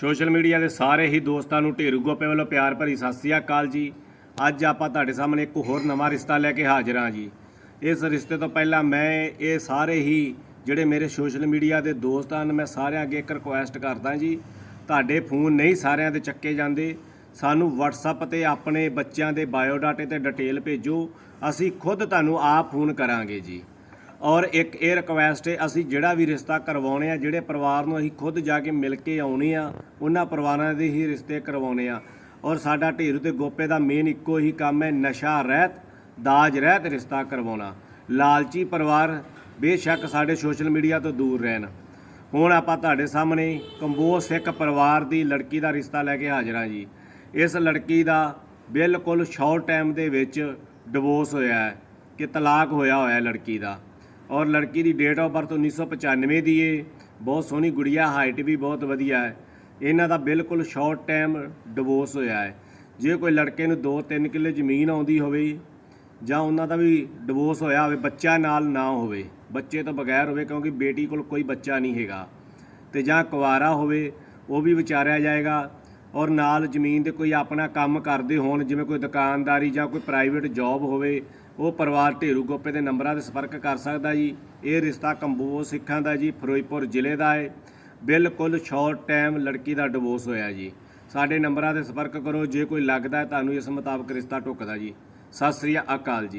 Social media ਦੇ ਸਾਰੇ ਹੀ ਦੋਸਤਾਂ ਨੂੰ ਢੇਰੂ ਗੋਪੇ ਵੱਲੋਂ ਪਿਆਰ ਭਰੀ ਸਤਿ ਸ੍ਰੀ ਅਕਾਲ ਜੀ। ਅੱਜ ਆਪਾਂ ਤੁਹਾਡੇ ਸਾਹਮਣੇ ਇੱਕ ਹੋਰ ਨਵਾਂ ਰਿਸ਼ਤਾ ਲੈ ਕੇ ਹਾਜ਼ਰ ਹਾਂ ਜੀ। ਇਸ ਰਿਸ਼ਤੇ ਤੋਂ ਪਹਿਲਾਂ ਮੈਂ ਇਹ ਸਾਰੇ ਹੀ ਜਿਹੜੇ ਮੇਰੇ ਸੋਸ਼ਲ ਮੀਡੀਆ ਦੇ ਦੋਸਤ ਹਨ, ਮੈਂ ਸਾਰਿਆਂ ਅੱਗੇ ਇੱਕ ਰਿਕੁਐਸਟ ਕਰਦਾ ਜੀ। ਤੁਹਾਡੇ ਫੋਨ ਨਹੀਂ ਸਾਰਿਆਂ ਦੇ ਚੱਕੇ ਜਾਂਦੇ। ਸਾਨੂੰ WhatsApp ਤੇ ਆਪਣੇ ਬੱਚਿਆਂ ਦੇ ਬਾਇਓਡਾਟੇ ਤੇ ਡਿਟੇਲ ਭੇਜੋ। ਅਸੀਂ ਖੁਦ ਤੁਹਾਨੂੰ ਆਪ ਫੋਨ ਕਰਾਂਗੇ ਜੀ। ਔਰ ਇੱਕ ਇਹ ਰਿਕਵੈਸਟ ਹੈ, ਅਸੀਂ ਜਿਹੜਾ ਵੀ ਰਿਸ਼ਤਾ ਕਰਵਾਉਣੇ ਆ, ਜਿਹੜੇ ਪਰਿਵਾਰ ਨੂੰ ਅਸੀਂ ਖੁਦ ਜਾ ਕੇ ਮਿਲ ਕੇ ਆਉਣੇ ਆ, ਉਹਨਾਂ ਪਰਿਵਾਰਾਂ ਦੇ ਹੀ ਰਿਸ਼ਤੇ ਕਰਵਾਉਣੇ ਆ। ਔਰ ਸਾਡਾ ਢੇਰੂ ਤੇ ਗੋਪੇ ਦਾ ਮੇਨ ਇੱਕੋ ਹੀ ਕੰਮ ਹੈ, ਨਸ਼ਾ ਰਹਿਤ, ਦਾਜ ਰਹਿਤ ਰਿਸ਼ਤਾ ਕਰਵਾਉਣਾ। ਲਾਲਚੀ ਪਰਿਵਾਰ ਬੇਸ਼ੱਕ ਸਾਡੇ ਸੋਸ਼ਲ ਮੀਡੀਆ ਤੋਂ ਦੂਰ ਰਹਿਣ। ਹੁਣ ਆਪਾਂ ਤੁਹਾਡੇ ਸਾਹਮਣੇ ਕੰਬੋਜ ਸਿੱਖ ਪਰਿਵਾਰ ਦੀ ਲੜਕੀ ਦਾ ਰਿਸ਼ਤਾ ਲੈ ਕੇ ਹਾਜ਼ਰ ਹਾਂ ਜੀ। ਇਸ ਲੜਕੀ ਦਾ ਬਿਲਕੁਲ ਸ਼ਾਰਟ ਟਾਈਮ ਦੇ ਵਿੱਚ ਡਿਵੋਰਸ ਹੋਇਆ ਹੈ, ਕਿ ਤਲਾਕ ਹੋਇਆ ਹੋਇਆ ਲੜਕੀ ਦਾ। ਔਰ ਲੜਕੀ ਦੀ ਡੇਟ ਆਫ ਬਰਥ 1995 ਦੀ ਏ। ਬਹੁਤ ਸੋਹਣੀ ਗੁੜੀਆ ਹਾਈਟ ਵੀ ਬਹੁਤ ਵਧੀਆ ਹੈ। ਇਹਨਾਂ ਦਾ ਬਿਲਕੁਲ ਸ਼ਾਰਟ ਟਾਈਮ ਡਿਵੋਰਸ ਹੋਇਆ ਹੈ। ਜੇ ਕੋਈ ਲੜਕੇ ਨੂੰ 2-3 ਕਿੱਲੇ ਜ਼ਮੀਨ ਆਉਂਦੀ ਹੋਵੇ ਜਾਂ ਉਹਨਾਂ ਦਾ ਵੀ ਡਿਵੋਰਸ ਹੋਇਆ ਹੋਵੇ, ਬੱਚਾ ਨਾਲ ਨਾ ਹੋਵੇ, ਬੱਚੇ ਤੋਂ ਬਗੈਰ ਹੋਵੇ, ਕਿਉਂਕਿ ਬੇਟੀ ਕੋਲ ਕੋਈ ਬੱਚਾ ਨਹੀਂ ਹੈਗਾ। ਤੇ ਜਾਂ ਕੁਵਾਰਾ ਹੋਵੇ, ਉਹ ਵੀ ਵਿਚਾਰਿਆ ਜਾਏਗਾ। ਔਰ ਨਾਲ ਜ਼ਮੀਨ ਦੇ ਕੋਈ ਆਪਣਾ ਕੰਮ ਕਰਦੇ ਹੋਣ, ਜਿਵੇਂ ਕੋਈ ਦੁਕਾਨਦਾਰੀ ਜਾਂ ਕੋਈ ਪ੍ਰਾਈਵੇਟ ਜੌਬ ਹੋਵੇ, ਉਹ ਪਰਿਵਾਰ ਢੇਰੂ ਗੋਪੇ ਦੇ ਨੰਬਰਾਂ ਤੇ ਸੰਪਰਕ ਕਰ ਸਕਦਾ ਜੀ। ਇਹ ਰਿਸ਼ਤਾ ਕੰਬੋਜ ਸਿੱਖਾਂ ਦਾ ਜੀ, ਫਿਰੋਜ਼ਪੁਰ ਜ਼ਿਲ੍ਹੇ ਦਾ ਹੈ ਬਿਲਕੁਲ ਸ਼ਾਰਟ ਟਾਈਮ ਲੜਕੀ ਦਾ ਡਿਵੋਰਸ ਹੋਇਆ ਜੀ। ਸਾਡੇ ਨੰਬਰਾਂ ਤੇ ਸੰਪਰਕ ਕਰੋ, ਜੇ ਕੋਈ ਲੱਗਦਾ ਤੁਹਾਨੂੰ ਇਸ ਮੁਤਾਬਕ ਰਿਸ਼ਤਾ ਢੁੱਕਦਾ ਜੀ। ਸਤਿ ਸ੍ਰੀ ਅਕਾਲ ਜੀ।